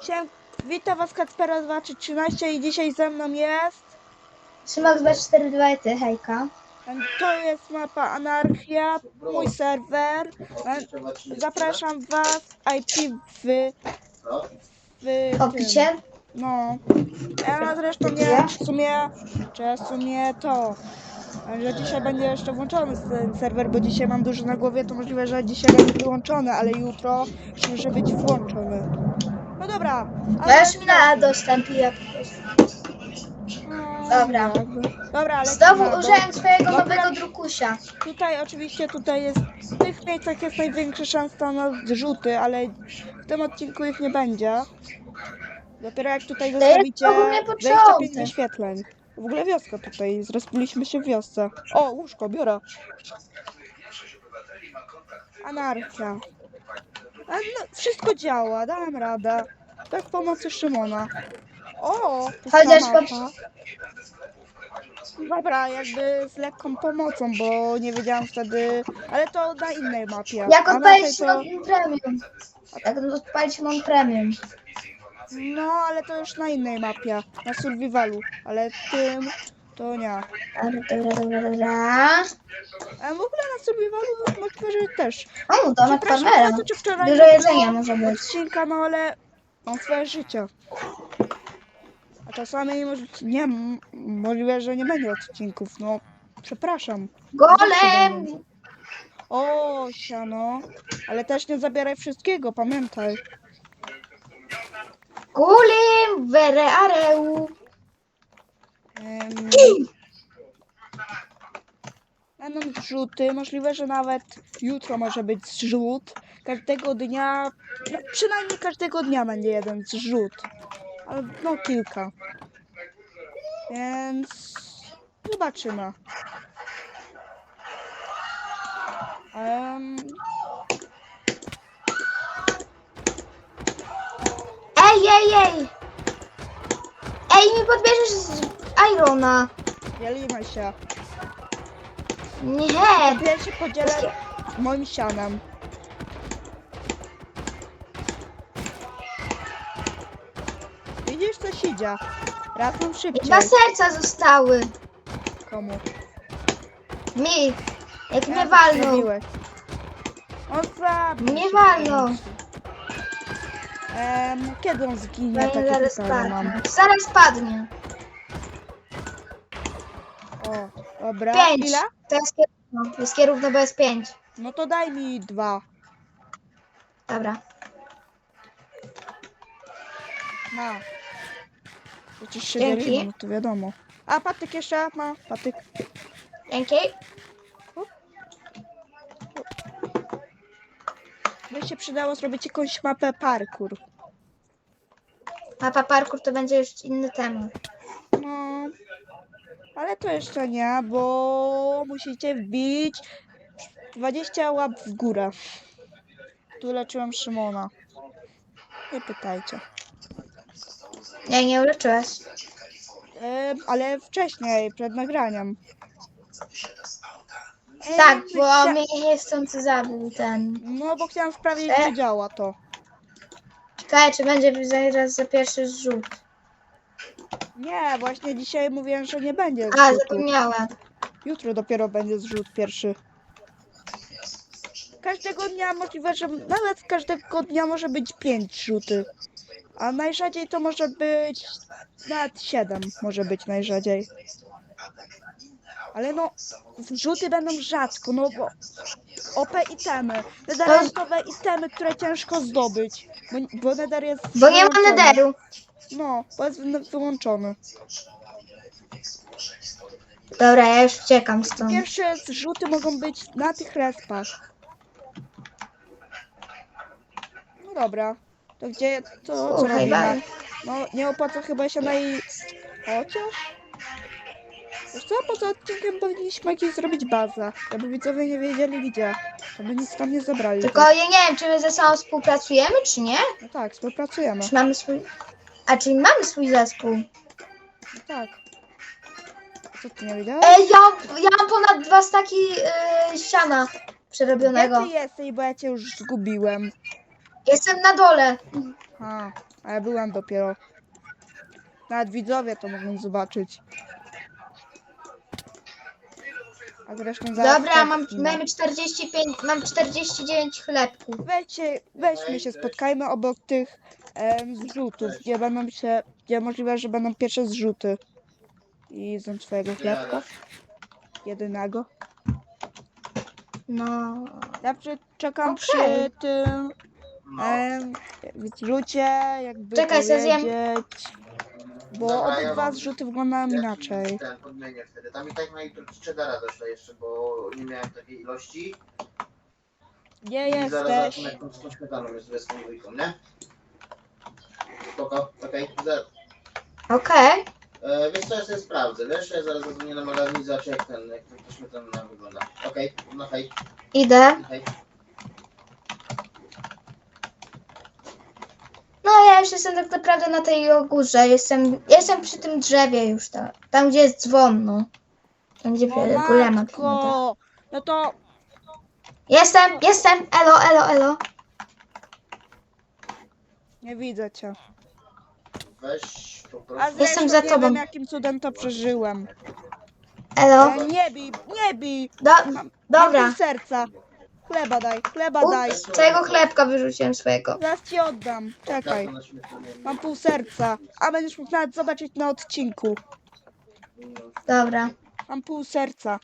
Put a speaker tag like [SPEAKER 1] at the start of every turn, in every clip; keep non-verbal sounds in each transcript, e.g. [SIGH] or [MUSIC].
[SPEAKER 1] Siem, witam was Kacpera 2313 i dzisiaj ze mną jest...
[SPEAKER 2] Szymak 242 ty, hejka.
[SPEAKER 1] To jest mapa Anarchia, mój serwer. Zapraszam was, IP w... w
[SPEAKER 2] opisie.
[SPEAKER 1] No. Ja zresztą nie, w sumie, czy w sumie to, że dzisiaj będzie jeszcze włączony ten serwer, bo dzisiaj mam dużo na głowie, to możliwe, że dzisiaj będzie wyłączony, ale jutro może być włączony. No dobra. ale-
[SPEAKER 2] Masz mi na dostęp i jak
[SPEAKER 1] No,
[SPEAKER 2] Dobra.
[SPEAKER 1] Dobra, ale
[SPEAKER 2] Znowu
[SPEAKER 1] dobra,
[SPEAKER 2] użyłem swojego nowego drukusia.
[SPEAKER 1] Tutaj oczywiście tutaj jest w tych miejscach jest największa szansa na zrzuty, ale w tym odcinku ich nie będzie. Dopiero jak tutaj
[SPEAKER 2] jest
[SPEAKER 1] zostawicie
[SPEAKER 2] w ogóle
[SPEAKER 1] 25
[SPEAKER 2] początek.
[SPEAKER 1] wyświetleń. W ogóle wioska tutaj, zrespiliśmy się w wiosce. O, łóżko, biorę. Anarchia. A no, wszystko działa, dałem radę. Bez pomocy Szymona. O, pusta
[SPEAKER 2] Chociaż po-
[SPEAKER 1] Dobra, jakby z lekką pomocą, bo nie wiedziałam wtedy, ale to na innej mapie.
[SPEAKER 2] Jak
[SPEAKER 1] A na
[SPEAKER 2] odpalić non premium. Jak odpalić non premium.
[SPEAKER 1] No, ale to już na innej mapie, na survivalu, ale tym to nie.
[SPEAKER 2] Dobra, dobra, dobra, dobra.
[SPEAKER 1] A w ogóle na survivalu możliwe, że też.
[SPEAKER 2] O, domek
[SPEAKER 1] Przepraszam
[SPEAKER 2] farmera.
[SPEAKER 1] to, czy wczoraj
[SPEAKER 2] Dużo
[SPEAKER 1] nie
[SPEAKER 2] jedzenia może być.
[SPEAKER 1] Odcinka, no ale mam swoje życie. A czasami może, nie, możliwe, że nie będzie odcinków, no przepraszam.
[SPEAKER 2] Golem!
[SPEAKER 1] O, siano. Ale też nie zabieraj wszystkiego, pamiętaj.
[SPEAKER 2] Golem! Were areu!
[SPEAKER 1] Em, Będą zrzuty, możliwe, że nawet jutro może być zrzut. Każdego dnia, no przynajmniej każdego dnia będzie jeden zrzut. Ale no kilka. Więc zobaczymy. Em,
[SPEAKER 2] Ej, ej, ej! Ej, mi podbierzesz z Irona.
[SPEAKER 1] dzielimy się.
[SPEAKER 2] Nie!
[SPEAKER 1] Się podzielę moim sianem. Widzisz, co się dzieje? Razem szybciej.
[SPEAKER 2] Dwa serca zostały.
[SPEAKER 1] Komu?
[SPEAKER 2] Mi. Jak mnie walną.
[SPEAKER 1] On zabił
[SPEAKER 2] Nie walną.
[SPEAKER 1] Em, kiedy on zginie?
[SPEAKER 2] Zanim
[SPEAKER 1] Takie
[SPEAKER 2] zaraz
[SPEAKER 1] pytanie mam.
[SPEAKER 2] padnie. Zaraz padnie.
[SPEAKER 1] O, dobra.
[SPEAKER 2] Pięć.
[SPEAKER 1] Ile?
[SPEAKER 2] To jest kierówno. To jest kierówno, bo jest pięć.
[SPEAKER 1] No to daj mi dwa.
[SPEAKER 2] Dobra.
[SPEAKER 1] Na. Przecież się
[SPEAKER 2] Dzięki.
[SPEAKER 1] dzielimy, no to wiadomo. A patyk jeszcze ma. Patyk.
[SPEAKER 2] Dzięki.
[SPEAKER 1] By się przydało zrobić jakąś mapę parkour.
[SPEAKER 2] Mapa parkour to będzie już inny temat.
[SPEAKER 1] No. Ale to jeszcze nie, bo musicie wbić 20 łap w górę. Tu leczyłem Szymona. Nie pytajcie.
[SPEAKER 2] Nie, nie uleczyłeś.
[SPEAKER 1] Em, ale wcześniej, przed nagraniem. Em,
[SPEAKER 2] Tak, bo
[SPEAKER 1] chcia-
[SPEAKER 2] mnie niechcący zabił ten.
[SPEAKER 1] No, bo chciałam sprawdzić,
[SPEAKER 2] E?
[SPEAKER 1] czy działa to.
[SPEAKER 2] Czekaj, czy będzie zaraz za pierwszy zrzut.
[SPEAKER 1] Nie, właśnie dzisiaj mówiłem, że nie będzie
[SPEAKER 2] A,
[SPEAKER 1] zrzutu.
[SPEAKER 2] zapomniałam.
[SPEAKER 1] Jutro dopiero będzie zrzut pierwszy. Każdego dnia możliwe, że nawet każdego dnia może być 5 rzuty. A najrzadziej to może być nawet 7 może być najrzadziej. Ale no, rzuty będą rzadko, no bo OP itemy, nederowe itemy, które ciężko zdobyć, bo, bo nether jest
[SPEAKER 2] Bo nie ma
[SPEAKER 1] wyłączony.
[SPEAKER 2] nederu.
[SPEAKER 1] No, bo jest wy- wyłączony.
[SPEAKER 2] Dobra, ja już uciekam stąd.
[SPEAKER 1] Pierwsze zrzuty mogą być na tych respach. No dobra. To gdzie to co
[SPEAKER 2] Słuchaj,
[SPEAKER 1] robimy?
[SPEAKER 2] dalej.
[SPEAKER 1] No nie opłaca chyba się na i... Chociaż? Wiesz co, poza odcinkiem powinniśmy jakieś zrobić bazę. Żeby widzowie nie wiedzieli gdzie. Żeby nic tam nie zabrali.
[SPEAKER 2] Tylko ja nie wiem, czy my ze sobą współpracujemy, czy nie?
[SPEAKER 1] No tak, współpracujemy.
[SPEAKER 2] Czy mamy swój... A, czyli mamy swój zespół.
[SPEAKER 1] Tak. Co ty nie wiedziałeś?
[SPEAKER 2] Ej, ja, ja mam ponad dwa staki yy, siana
[SPEAKER 1] Gdzie
[SPEAKER 2] przerobionego.
[SPEAKER 1] ty jesteś, bo ja cię już zgubiłem.
[SPEAKER 2] Jestem na dole.
[SPEAKER 1] Aha, a ja byłam dopiero. Nawet widzowie to mogą zobaczyć. A zresztą zaraz
[SPEAKER 2] Dobra,
[SPEAKER 1] tak
[SPEAKER 2] mam, mamy 45, mam 49 chlebków.
[SPEAKER 1] Weźcie, weźmy się, spotkajmy obok tych em, zrzutów, gdzie będą się, gdzie możliwe, że będą pierwsze zrzuty. I zjem swojego chlebka. Jedynego.
[SPEAKER 2] No.
[SPEAKER 1] Ja przy, czekam
[SPEAKER 2] Okej.
[SPEAKER 1] przy tym
[SPEAKER 3] No.
[SPEAKER 1] em, zrzucie, jakby
[SPEAKER 2] Czekaj, se zjem.
[SPEAKER 1] powiedzieć. Bo
[SPEAKER 3] Dobra, ja
[SPEAKER 1] obydwa
[SPEAKER 3] mam-
[SPEAKER 1] zrzuty wyglądają inaczej.
[SPEAKER 3] Ten podmienię wtedy. Tam i tak na jutro cheddara doszło jeszcze, bo nie miałem takiej ilości.
[SPEAKER 1] Gdzie
[SPEAKER 3] I zaraz
[SPEAKER 1] jesteś?
[SPEAKER 3] zobaczymy, jak z tą śmietaną jest z tą dwójką, nie? Spoko, okej. Za-
[SPEAKER 2] Okej.
[SPEAKER 3] E, wiesz co, ja sobie sprawdzę, wiesz? Ja zaraz zadzwonię na magazyn i zobaczę jak ten, jak ta śmietana wygląda. Okej, no hej,
[SPEAKER 2] Idę.
[SPEAKER 3] hej.
[SPEAKER 2] No ja już jestem tak naprawdę na tej górze. Jestem, jestem przy tym drzewie już tam. Tam gdzie jest dzwon, no. Tam gdzie
[SPEAKER 1] O
[SPEAKER 2] górę ma
[SPEAKER 1] matko! No to
[SPEAKER 2] Jestem, jestem. Elo, elo, elo.
[SPEAKER 1] nie widzę cię.
[SPEAKER 3] Weź po
[SPEAKER 1] A
[SPEAKER 3] prostu.
[SPEAKER 1] zresztą
[SPEAKER 2] Jestem za
[SPEAKER 1] nie
[SPEAKER 2] tobą.
[SPEAKER 1] wiem jakim cudem to przeżyłem.
[SPEAKER 2] Elo.
[SPEAKER 1] E, nie bij, nie bij!
[SPEAKER 2] Do,
[SPEAKER 1] Mam
[SPEAKER 2] dobra.
[SPEAKER 1] pół serca. Chleba daj, chleba
[SPEAKER 2] U,
[SPEAKER 1] daj.
[SPEAKER 2] całego chlebka wyrzuciłem swojego.
[SPEAKER 1] Zaraz ci oddam. Czekaj.
[SPEAKER 3] Na.
[SPEAKER 1] Mam pół serca. A będziesz mógł nawet zobaczyć na odcinku.
[SPEAKER 2] Dobra.
[SPEAKER 1] Mam pół serca.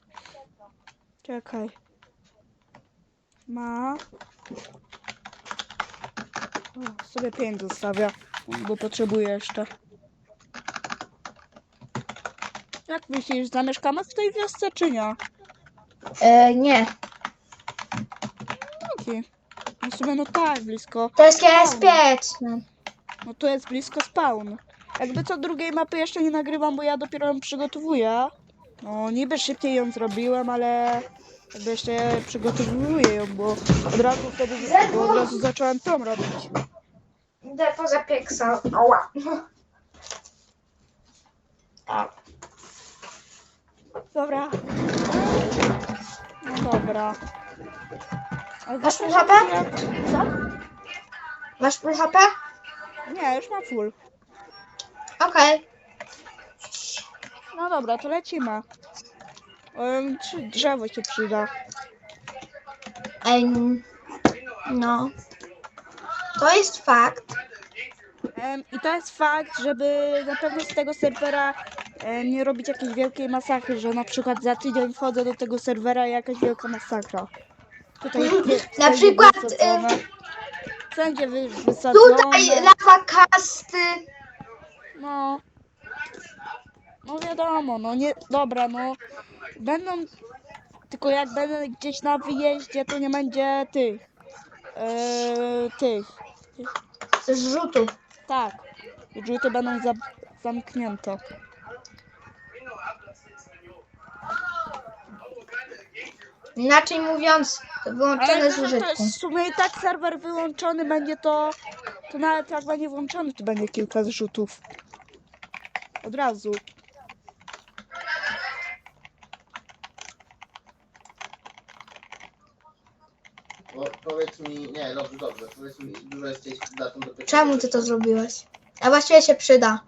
[SPEAKER 1] Czekaj. Ma. O, sobie pięć zostawia, bo potrzebuję jeszcze. Jak myślisz, zamieszkamy w tej wiosce czy nie?
[SPEAKER 2] E, nie.
[SPEAKER 1] Taki. No w sumie no tak, blisko.
[SPEAKER 2] To jest KS5. No.
[SPEAKER 1] No to jest blisko spawn. Jakby co drugiej mapy jeszcze nie nagrywam, bo ja dopiero ją przygotowuję. No niby szybciej ją zrobiłem, ale jakby jeszcze przygotowuję ją, bo od razu wtedy bo od razu zacząłem tą robić.
[SPEAKER 2] Idę poza pieksa. Oła.
[SPEAKER 1] Dobra. No dobra. Ale
[SPEAKER 2] Masz full HP?
[SPEAKER 1] Co?
[SPEAKER 2] Masz full HP?
[SPEAKER 1] Nie, już mam full.
[SPEAKER 2] Okej.
[SPEAKER 1] No dobra, to lecimy. Um, czy drzewo się przyda?
[SPEAKER 2] Ej, No. To jest fakt.
[SPEAKER 1] Em, I to jest fakt, żeby na pewno z tego serwera nie robić jakiejś wielkiej masakry, że na przykład za tydzień wchodzę do tego serwera i jakaś wielka masakra. Tutaj jest
[SPEAKER 2] Na przykład,
[SPEAKER 1] wysadzone. Wszędzie wy, wysadzone.
[SPEAKER 2] Tutaj lawa kasty.
[SPEAKER 1] No. No wiadomo, no nie. Dobra, no. Będą. Tylko jak będę gdzieś na wyjeździe, to nie będzie tych. Eee, tych.
[SPEAKER 2] Zrzutów.
[SPEAKER 1] Tak. Rzuty będą za, zamknięte.
[SPEAKER 2] Inaczej mówiąc, to
[SPEAKER 1] Ale
[SPEAKER 2] wyłączone z
[SPEAKER 1] to, to
[SPEAKER 2] użytku.
[SPEAKER 1] jest w sumie i tak serwer wyłączony będzie to. To nawet jak będzie włączony, to będzie kilka zrzutów. Od razu.
[SPEAKER 3] Bo powiedz mi, nie, dobrze, dobrze, powiedz mi, dużo jest tej datą do pierwszego
[SPEAKER 2] Czemu ty to zrobiłeś? A właściwie się przyda.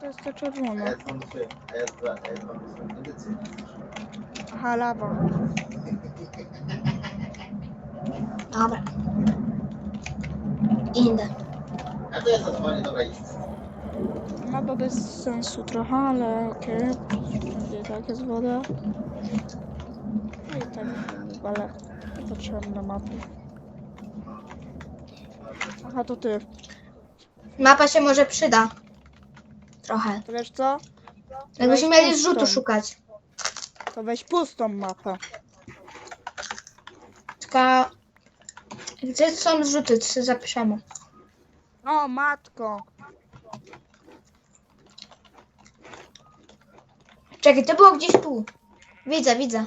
[SPEAKER 1] To jest to czerwone.
[SPEAKER 3] S2, S2, S2, edycji.
[SPEAKER 1] Aha, lawa.
[SPEAKER 2] Dobra. Idę.
[SPEAKER 3] A to ja zadzwonię, dobra, idź.
[SPEAKER 1] Mapa bez sensu trochę, ale okej. Gdzie i tak jest woda. No i tak, ale patrzyłem na mapę. Aha, to ty.
[SPEAKER 2] Mapa się może przyda. Trochę.
[SPEAKER 1] To wiesz co?
[SPEAKER 2] Jakbyśmy
[SPEAKER 1] Weź
[SPEAKER 2] mieli zrzutu
[SPEAKER 1] pustą.
[SPEAKER 2] szukać.
[SPEAKER 1] To weź pustą mapę.
[SPEAKER 2] Tylko... Gdzie są zrzuty? Sobie zapiszemy.
[SPEAKER 1] O, matko.
[SPEAKER 2] Czekaj, to było gdzieś tu. Widzę, widzę.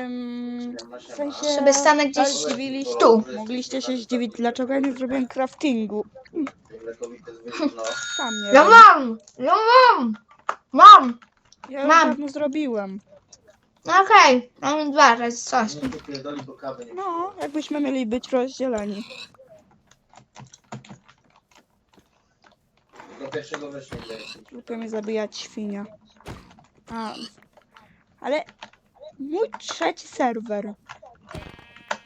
[SPEAKER 1] Ym, w sensie...
[SPEAKER 2] Sobie stanę gdzieś
[SPEAKER 1] ale zdziwiliście,
[SPEAKER 2] tu.
[SPEAKER 1] Mogliście się zdziwić, dlaczego ja nie zrobiłem craftingu.
[SPEAKER 3] No.
[SPEAKER 1] Sam nie
[SPEAKER 2] Ja
[SPEAKER 1] wiem.
[SPEAKER 2] mam! Ja mam! Mam!
[SPEAKER 1] Ja już
[SPEAKER 2] mam.
[SPEAKER 1] dawno zrobiłem.
[SPEAKER 2] No okej, mamy dwa razy coś.
[SPEAKER 1] No, jakbyśmy mieli być rozdzieleni.
[SPEAKER 3] Do pierwszego września.
[SPEAKER 1] Lubię mnie zabijać świnia. A, ale mój trzeci serwer.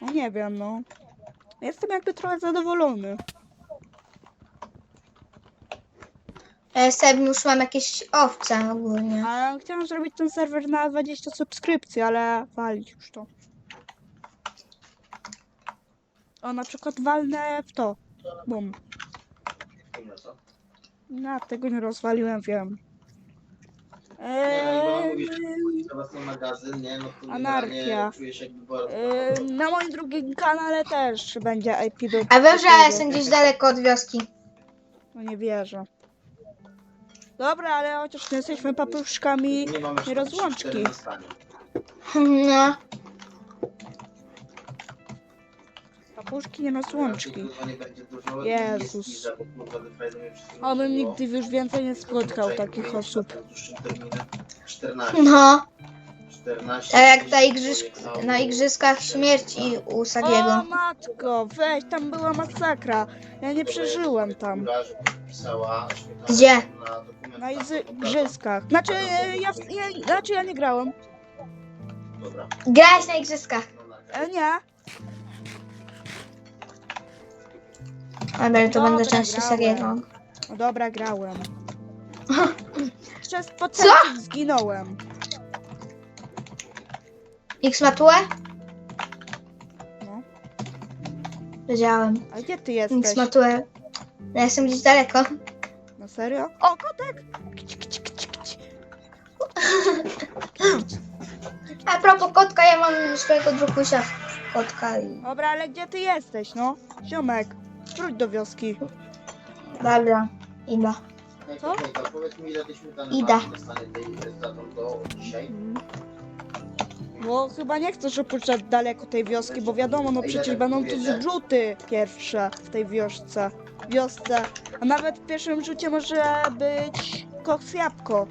[SPEAKER 1] No nie wiem, no. Jestem jakby trochę zadowolony.
[SPEAKER 2] Ja sobie już mam jakieś owce ogólnie.
[SPEAKER 1] A chciałam zrobić ten serwer na 20 subskrypcji, ale walić już to. O, na przykład walnę w to. Bum.
[SPEAKER 3] No,
[SPEAKER 1] tego nie rozwaliłem, wiem.
[SPEAKER 3] Nie, no i bo
[SPEAKER 1] Eee,
[SPEAKER 3] mówisz, że wchodzisz na własny magazyn, nie? No to
[SPEAKER 1] Anarchia.
[SPEAKER 3] generalnie czujesz jakby bo...
[SPEAKER 1] eee, na moim drugim kanale też będzie IP do
[SPEAKER 2] A wiem, że jestem gdzieś daleko od wioski.
[SPEAKER 1] No nie wierzę. Dobra, ale chociaż nie jesteśmy papuszkami.
[SPEAKER 3] Nie mamy
[SPEAKER 1] nie rozłączki.
[SPEAKER 3] cztery.
[SPEAKER 2] No.
[SPEAKER 1] Papuszki nie nas łączki.
[SPEAKER 3] Kurwa, nie będzie dużo,
[SPEAKER 1] Jezus. Obym nigdy już więcej nie spotkał takich osób.
[SPEAKER 3] na tym dłuższym terminie. 14.
[SPEAKER 2] No.
[SPEAKER 3] 14.
[SPEAKER 2] Tak jak na,
[SPEAKER 3] 30
[SPEAKER 2] igrzysk na Igrzyskach Śmierci u
[SPEAKER 1] O
[SPEAKER 2] Sagiego.
[SPEAKER 1] matko, weź, tam była masakra. Ja nie przeżyłem tam.
[SPEAKER 2] Gdzie?
[SPEAKER 3] Na,
[SPEAKER 1] Na
[SPEAKER 3] na
[SPEAKER 1] igrzyskach. Znaczy e, ja, w- ja, znaczy ja nie grałem.
[SPEAKER 3] Dobra.
[SPEAKER 2] Grałeś na Igrzyskach.
[SPEAKER 3] Na-
[SPEAKER 1] E, nie.
[SPEAKER 2] Ale to
[SPEAKER 1] Dobra,
[SPEAKER 2] będę częściej
[SPEAKER 1] grałem. No dobra, grałem. [LAUGHS] Przez potencjał zginąłem.
[SPEAKER 2] X ma tułę?
[SPEAKER 1] No.
[SPEAKER 2] Wiedziałem.
[SPEAKER 1] A gdzie ty
[SPEAKER 2] X
[SPEAKER 1] jesteś?
[SPEAKER 2] ma tułę. Ja jestem gdzieś daleko.
[SPEAKER 1] Na serio? O, kotek! Kić, kić, kić, kić. [LAUGHS]
[SPEAKER 2] A propos kotka, ja mam swojego drukusia kotka i...
[SPEAKER 1] Dobra, ale gdzie ty jesteś, no? Ziomek, wróć do wioski.
[SPEAKER 2] Dobra, idę.
[SPEAKER 1] Co?
[SPEAKER 3] powiedz mi ile
[SPEAKER 2] Idę.
[SPEAKER 3] do dzisiaj.
[SPEAKER 1] Bo chyba nie chcesz opuszczać daleko tej wioski, bo wiadomo, no przecież będą tu zrzuty pierwsze w tej wiosce. Wiosce. A nawet w pierwszym rzucie może być koks jabłko.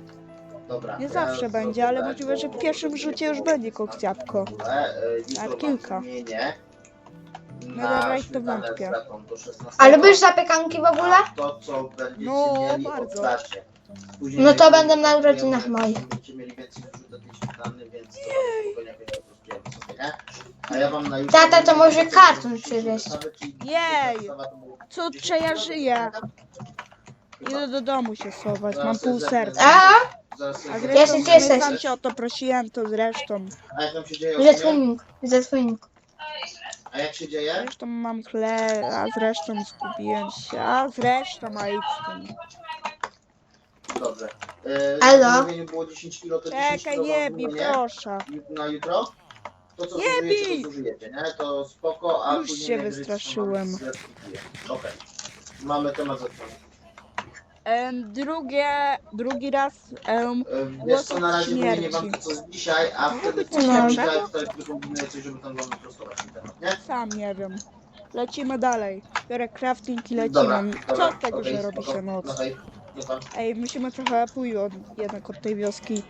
[SPEAKER 3] Dobra.
[SPEAKER 1] Nie zawsze będzie, ale
[SPEAKER 3] tak,
[SPEAKER 1] możliwe, że w pierwszym rzucie już będzie koks jabłko.
[SPEAKER 3] W ogóle, e, jutro
[SPEAKER 1] No dobra, i to wątpię.
[SPEAKER 3] datą do 16.
[SPEAKER 2] A lubisz zapiekanki w ogóle?
[SPEAKER 3] To, co będziecie
[SPEAKER 1] No,
[SPEAKER 3] mieli,
[SPEAKER 1] bardzo.
[SPEAKER 3] Później
[SPEAKER 2] No to
[SPEAKER 3] będziecie
[SPEAKER 2] będę na urodzinach moich.
[SPEAKER 3] Będziecie mieli więcej wrzutu tej śmietany, więc to spokojnie jakoś po prostu ja sobie, nie? A ja wam na.
[SPEAKER 2] Tata, to może karton
[SPEAKER 3] Dzisiaj
[SPEAKER 2] przywieźć.
[SPEAKER 1] Jej! Cudcze, ja żyję. Idę do domu się schować, mam pół serca.
[SPEAKER 2] A?
[SPEAKER 3] Zaraz
[SPEAKER 1] A zresztą
[SPEAKER 2] Jesteś,
[SPEAKER 1] ja
[SPEAKER 2] jesteś.
[SPEAKER 1] sam cię o to prosiłem, to zresztą.
[SPEAKER 3] A jak tam się dzieje?
[SPEAKER 2] Widzę. Widzę twój.
[SPEAKER 3] A jak się dzieje?
[SPEAKER 1] Zresztą mam chleb, a zresztą zgubiłem się, a zresztą a idź z tym.
[SPEAKER 3] Dobrze. E,
[SPEAKER 2] Elo?
[SPEAKER 3] Na zamówieniu było 10 kilo, to 10
[SPEAKER 1] Czekaj,
[SPEAKER 3] kilo
[SPEAKER 1] nie
[SPEAKER 3] wam
[SPEAKER 1] bij, proszę.
[SPEAKER 3] Na jutro? To co
[SPEAKER 1] Nie
[SPEAKER 3] zużyjecie,
[SPEAKER 1] bij!
[SPEAKER 3] to zużyjecie, nie? To spoko, a
[SPEAKER 1] Już
[SPEAKER 3] później
[SPEAKER 1] się
[SPEAKER 3] najwyżej
[SPEAKER 1] wystraszyłem.
[SPEAKER 3] z. Okej. Mamy temat zatrzymany.
[SPEAKER 1] Em, drugie, drugi raz, em,
[SPEAKER 3] Wiesz co, na razie
[SPEAKER 1] śmierci.
[SPEAKER 3] wymienię wam to co z dzisiaj, a
[SPEAKER 1] Może
[SPEAKER 3] wtedy coś
[SPEAKER 2] coś
[SPEAKER 3] tam
[SPEAKER 1] lepszego?
[SPEAKER 3] tutaj, tutaj wykombinuję coś, żeby tam wam wyprostować ten temat, nie?
[SPEAKER 1] sam nie wiem. Lecimy dalej. Biorę crafting i
[SPEAKER 3] Dobra,
[SPEAKER 1] lecimy.
[SPEAKER 3] dobra,
[SPEAKER 1] Co z tego,
[SPEAKER 3] okej,
[SPEAKER 1] że robi
[SPEAKER 3] spoko.
[SPEAKER 1] się noc?
[SPEAKER 3] No hej, no tam.
[SPEAKER 1] Ej, musimy trochę pójść od, jednak od tej wioski.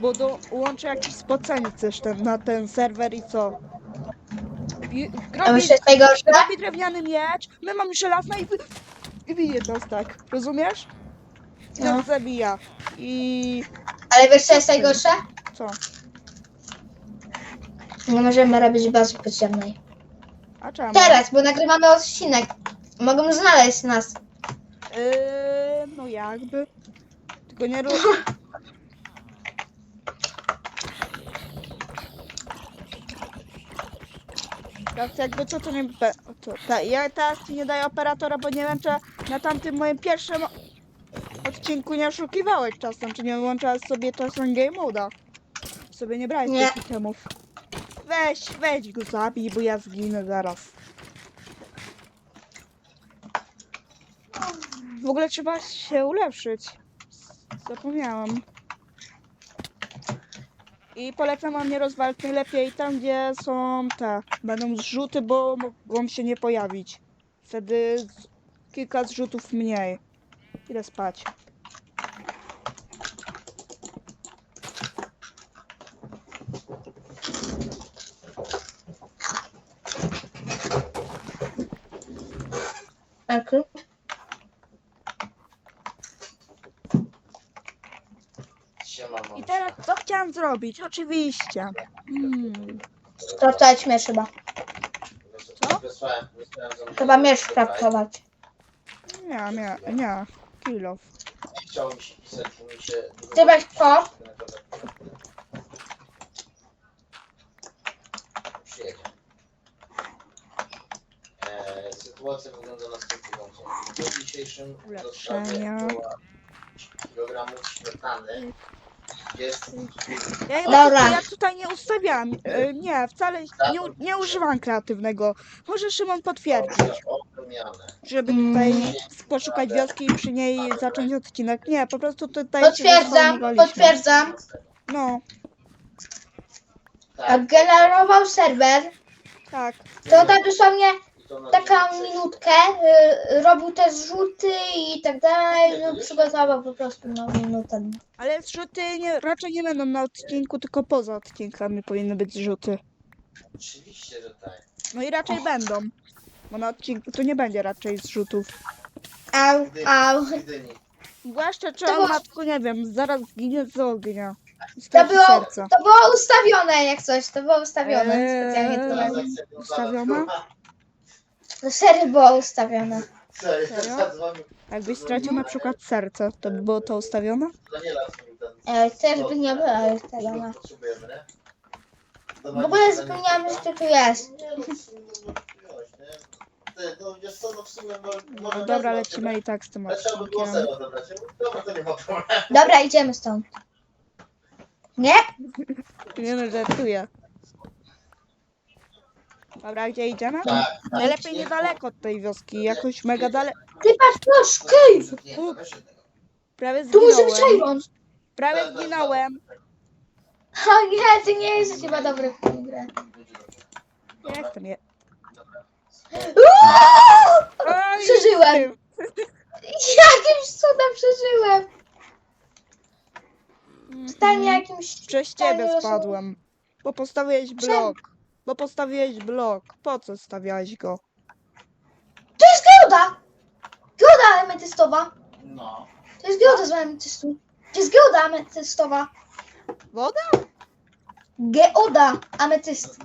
[SPEAKER 1] Bo do, łączę jakiś spocenic też ten, na ten serwer i co? I,
[SPEAKER 2] A
[SPEAKER 1] grobi,
[SPEAKER 2] myślę, że najgorsze?
[SPEAKER 1] robi drewniany miecz, my mamy żelazna i, wy- i bije nas tak, rozumiesz? I
[SPEAKER 2] No.
[SPEAKER 1] nas zabija. I
[SPEAKER 2] Ale wiesz co jest najgorsze?
[SPEAKER 1] co?
[SPEAKER 2] Nie możemy robić bazy podziemnej.
[SPEAKER 1] A czemu?
[SPEAKER 2] Teraz, bo nagrywamy odcinek. Mogą znaleźć nas.
[SPEAKER 1] Yy, no jakby. Tylko nie rób. [LAUGHS] Teraz jakby co to nie. To, ta, ja teraz ci nie daję operatora, bo nie wiem czy na tamtym moim pierwszym odcinku nie oszukiwałeś czasem, czy nie wyłączałeś sobie czasem game moda. Sobie nie brałeś
[SPEAKER 2] Nie.
[SPEAKER 1] tych itemów. Weź, weź go zabij, bo ja zginę zaraz. W ogóle trzeba się ulepszyć. Zapomniałam. I polecam wam nie rozwalcie lepiej tam, gdzie są te. Będą zrzuty, bo mogą się nie pojawić. Wtedy kilka zrzutów mniej. Idę spać. Okay. Zrobić? Oczywiście. Hmm.
[SPEAKER 2] Sprawdzać miecz chyba.
[SPEAKER 1] Co?
[SPEAKER 2] Chyba miecz
[SPEAKER 3] Tutaj.
[SPEAKER 2] sprawdzować.
[SPEAKER 1] Nie, nie, nie. Kilof.
[SPEAKER 2] Ty weź to.
[SPEAKER 3] Sytuacja wygląda następująco. W dniu dzisiejszym dostawy około kilogramów śmietany.
[SPEAKER 1] Ja, ja,
[SPEAKER 2] Dobra.
[SPEAKER 1] ja tutaj nie ustawiałam. e, Nie, wcale nie, u- nie używam kreatywnego. Może Szymon potwierdzić, żeby tutaj poszukać wioski i przy niej zacząć odcinek. Nie, po prostu tutaj się
[SPEAKER 2] Potwierdzam, potwierdzam.
[SPEAKER 1] No,
[SPEAKER 3] Tak,
[SPEAKER 2] generował serwer,
[SPEAKER 1] tak.
[SPEAKER 2] to tak dosłownie taką minutkę y, robił te zrzuty i tak dalej, no przygotował po prostu no minutę.
[SPEAKER 1] Ale zrzuty nie, raczej nie będą na odcinku, tylko poza odcinkami powinny być zrzuty.
[SPEAKER 3] Oczywiście, że tak.
[SPEAKER 1] No i raczej będą. Bo na odcinku to nie będzie raczej zrzutów.
[SPEAKER 2] Au, au.
[SPEAKER 3] Gdyni.
[SPEAKER 1] Zwłaszcza czy
[SPEAKER 2] To było-
[SPEAKER 1] matko, nie wiem, zaraz zginie z ognia. I
[SPEAKER 2] To
[SPEAKER 1] straci
[SPEAKER 2] było,
[SPEAKER 1] serca.
[SPEAKER 2] to było ustawione jak coś, to było ustawione
[SPEAKER 1] Eee.
[SPEAKER 2] specjalnie to
[SPEAKER 3] jak sobie
[SPEAKER 1] Ustawiona?
[SPEAKER 2] To serio było ustawione.
[SPEAKER 3] Serio?
[SPEAKER 1] Serio?
[SPEAKER 3] Zadzwonił
[SPEAKER 1] Jakbyś stracił na przykład serce, to by było to ustawione?
[SPEAKER 3] Daniela, zrobił ten...
[SPEAKER 2] E, też by nie było ustawione.
[SPEAKER 3] Potrzebujemy, nie?
[SPEAKER 2] W ogóle zapomniałam, że ty tu jest.
[SPEAKER 3] No, no? Ty, no wiesz co, no w sumie, no,
[SPEAKER 1] No dobra,
[SPEAKER 3] wezmę
[SPEAKER 1] lecimy
[SPEAKER 3] ciebie.
[SPEAKER 1] i tak z tym
[SPEAKER 3] Ale trzeba by było
[SPEAKER 1] odcinkiem.
[SPEAKER 3] zero dobrać. nie? Dobra, to nie ma problemu.
[SPEAKER 2] Dobra, idziemy stąd. Nie? [LAUGHS]
[SPEAKER 1] Nie no, żartuję. Dobra, gdzie idziemy?
[SPEAKER 3] Tak,
[SPEAKER 1] Najlepiej niedaleko od tej wioski, jakoś mega daleko.
[SPEAKER 2] Ty patrz, patrz, cave!
[SPEAKER 3] Nie.
[SPEAKER 1] Prawie
[SPEAKER 2] Tu może być
[SPEAKER 1] zginąłem.
[SPEAKER 2] Iron.
[SPEAKER 1] Prawie zginąłem.
[SPEAKER 2] O nie, ty nie jesteś chyba dobry w tę grę.
[SPEAKER 3] Dobra,
[SPEAKER 1] Jestem je.
[SPEAKER 3] dobra.
[SPEAKER 2] Uuu!
[SPEAKER 1] Oj,
[SPEAKER 2] Przeżyłem.
[SPEAKER 1] jestem. [LAUGHS]
[SPEAKER 2] Jakimś cudem przeżyłem. Totalnie
[SPEAKER 1] Mhm.
[SPEAKER 2] jakimś...
[SPEAKER 1] Przez ciebie spadłem. Bo postawiłeś blok. Bo postawiłeś blok. Po co stawiałeś go?
[SPEAKER 2] To jest geoda! Geoda ametystowa.
[SPEAKER 3] No.
[SPEAKER 2] To jest geoda z ametystu. To jest geoda ametystowa.
[SPEAKER 1] Woda?
[SPEAKER 2] Geoda ametyst.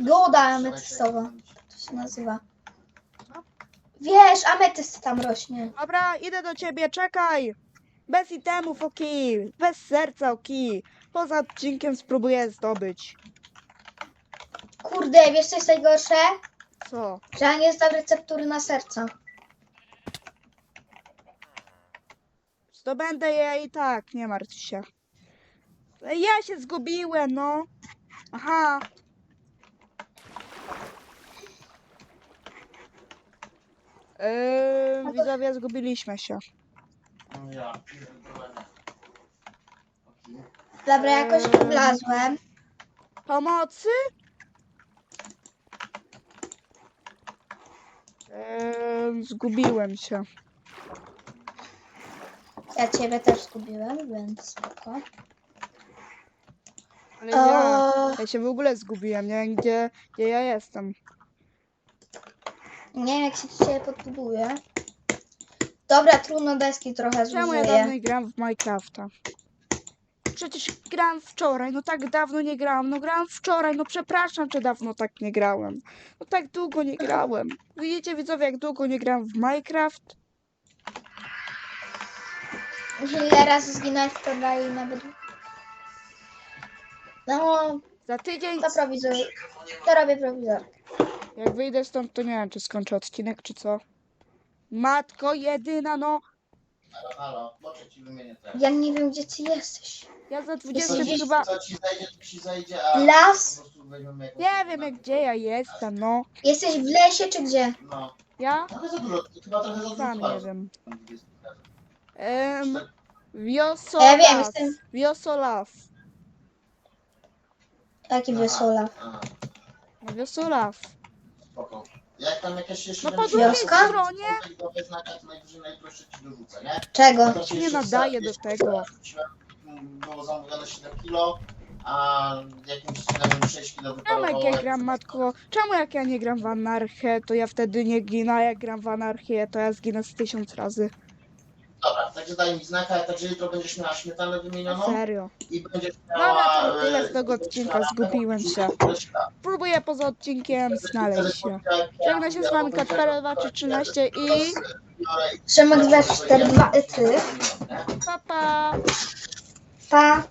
[SPEAKER 2] Geoda ametystowa. To się nazywa. Wiesz, ametyst tam rośnie.
[SPEAKER 1] Dobra, idę do ciebie, czekaj. Bez itemów, oki. Bez serca, oki. Poza odcinkiem spróbuję zdobyć.
[SPEAKER 2] Kurde, wiesz co jest najgorsze?
[SPEAKER 1] Co?
[SPEAKER 2] Że ja nie znam receptury na serca.
[SPEAKER 1] Zdobędę je i tak, nie martw się. Ja się zgubiłem, no. Aha. Yy, widzowie, zgubiliśmy się.
[SPEAKER 3] No.
[SPEAKER 2] Dobra, jakoś
[SPEAKER 1] Eee.
[SPEAKER 2] wlazłem.
[SPEAKER 1] Pomocy? Yy, zgubiłem się.
[SPEAKER 2] Ja ciebie też zgubiłem, więc spoko.
[SPEAKER 1] Ale ja, ja się w ogóle zgubiłem, nie wiem gdzie, gdzie ja jestem.
[SPEAKER 2] nie wiem jak się dzisiaj podbuduje. Dobra, trudno deski trochę
[SPEAKER 1] Czemu ja
[SPEAKER 2] zużyję.
[SPEAKER 1] dawno nie gram w Minecrafta? Przecież grałem wczoraj, no tak dawno nie grałem, no grałem wczoraj, no przepraszam, czy dawno tak nie grałem. No tak długo nie grałem. Widzicie widzowie, jak długo nie grałem w Minecraft?
[SPEAKER 2] Ile razy zginąłeś wczoraj nawet... No,
[SPEAKER 1] Za tydzień,
[SPEAKER 2] to prowizor. To robię prowizor.
[SPEAKER 1] jak wyjdę stąd, to nie wiem, czy skończę odcinek, czy co. Matko jedyna, no.
[SPEAKER 3] Halo, ci wymienię teraz.
[SPEAKER 2] Ja nie wiem, gdzie ty jesteś.
[SPEAKER 1] Ja za 20
[SPEAKER 3] Co ci,
[SPEAKER 1] chyba...
[SPEAKER 3] co ci zajdzie, to ci zajdzie, a...
[SPEAKER 2] Las?
[SPEAKER 3] po prostu weźmiemy jakąś
[SPEAKER 1] Nie wiem, jak gdzie ja jestem, no.
[SPEAKER 2] Jesteś w lesie czy gdzie?
[SPEAKER 3] No,
[SPEAKER 1] Ja?
[SPEAKER 3] trochę za dużo, chyba trochę za dużo.
[SPEAKER 1] Sam nie wiem.
[SPEAKER 3] Tak.
[SPEAKER 1] Em,
[SPEAKER 2] Ja wiem, jestem-
[SPEAKER 1] Wiosolas.
[SPEAKER 2] Jaki
[SPEAKER 3] Aha,
[SPEAKER 2] wysula.
[SPEAKER 3] aha,
[SPEAKER 1] Wiosolas.
[SPEAKER 3] spoko. Jak tam jakieś jeszcze...
[SPEAKER 1] No po
[SPEAKER 3] będzie-
[SPEAKER 1] drugiej
[SPEAKER 2] Wioska?
[SPEAKER 1] stronie
[SPEAKER 3] To jest znaka, to najwyżej najprościej ci dorzucę, nie?
[SPEAKER 2] Czego?
[SPEAKER 3] To
[SPEAKER 1] się nie nadaje do tego.
[SPEAKER 3] mm, Było zamówione 7 kilo, a jakimś cudem 6 kilo
[SPEAKER 1] Czemu jak ja gram matko, czemu jak ja nie gram w anarchię, to ja wtedy nie ginę, a jak gram w anarchię, to ja zginę z tysiąc razy.
[SPEAKER 3] Dobra, także daj mi znaka, także jutro będziesz miała śmietanę wymienioną
[SPEAKER 1] Serio.
[SPEAKER 3] i będziesz
[SPEAKER 1] Dobra,
[SPEAKER 3] miała...
[SPEAKER 1] to tyle
[SPEAKER 3] e,
[SPEAKER 1] z tego odcinka, zgubiłem się. Próbuję poza odcinkiem znaleźć się. Żegnę się z wami Kacper 2313 i
[SPEAKER 2] Przemek 242 i ty.
[SPEAKER 1] pa pa!
[SPEAKER 2] Pa.